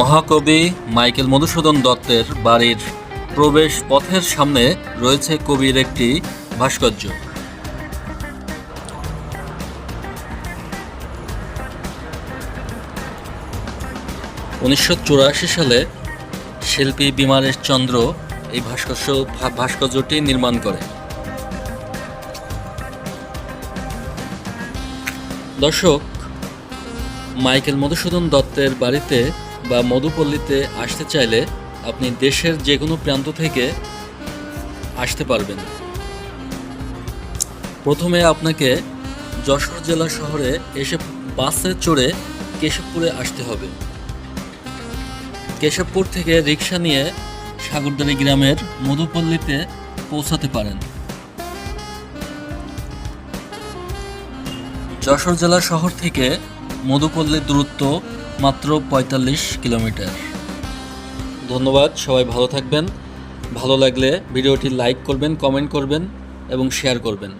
মহাকবি মাইকেল মধুসূদন দত্তের বাড়ির প্রবেশ পথের সামনে রয়েছে কবির একটি ভাস্কর্য। উনিশশো চুরাশি সালে শিল্পী বিমারেশ চন্দ্র এই ভাস্কর্য, ভাস্কর্যটি নির্মাণ করে। দর্শক, মাইকেল মধুসূদন দত্তের বাড়িতে বা মধুপল্লীতে আসতে চাইলে আপনি দেশের যে কোনো প্রান্ত থেকে আসতে পারবেন। প্রথমে আপনাকে যশোর জেলা শহরে এসে বাসে চড়ে কেশবপুরে আসতে হবে। কেশবপুর থেকে রিক্সা নিয়ে সাগরদারি গ্রামের মধুপল্লীতে পৌঁছাতে পারেন। যশোর জেলা শহর থেকে মধুপল্লীর দূরত্ব মাত্র পঁয়তাল্লিশ কিলোমিটার। ধন্যবাদ, সবাই ভালো থাকবেন। ভালো লাগলে ভিডিওটি লাইক করবেন, কমেন্ট করবেন এবং শেয়ার করবেন।